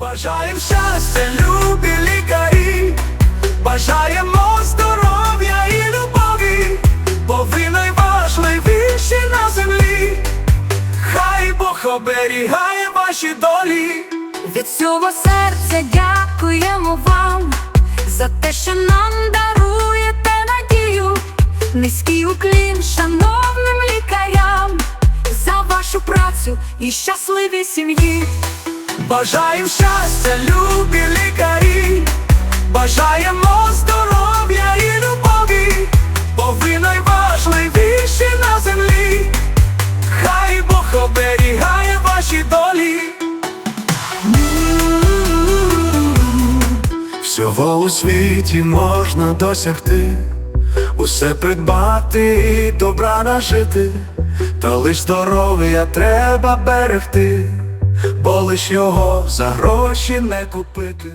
Бажаєм щастя, любі лікарі, бажаємо здоров'я і любові, бо ви найважливіші на землі. Хай Бог оберігає ваші долі. Від всього серця дякуємо вам за те, що нам даруєте надію. Низький уклін шановним лікарям за вашу працю і щасливі сім'ї. Бажаєм щастя, любі лікарі, бажаємо здоров'я і любові, бо ви найважливіші на землі. Хай Бог оберігає ваші долі. Всього у світі можна досягти, усе придбати і добра нажити, та лиш здоров'я треба берегти, лиш його за гроші не купити.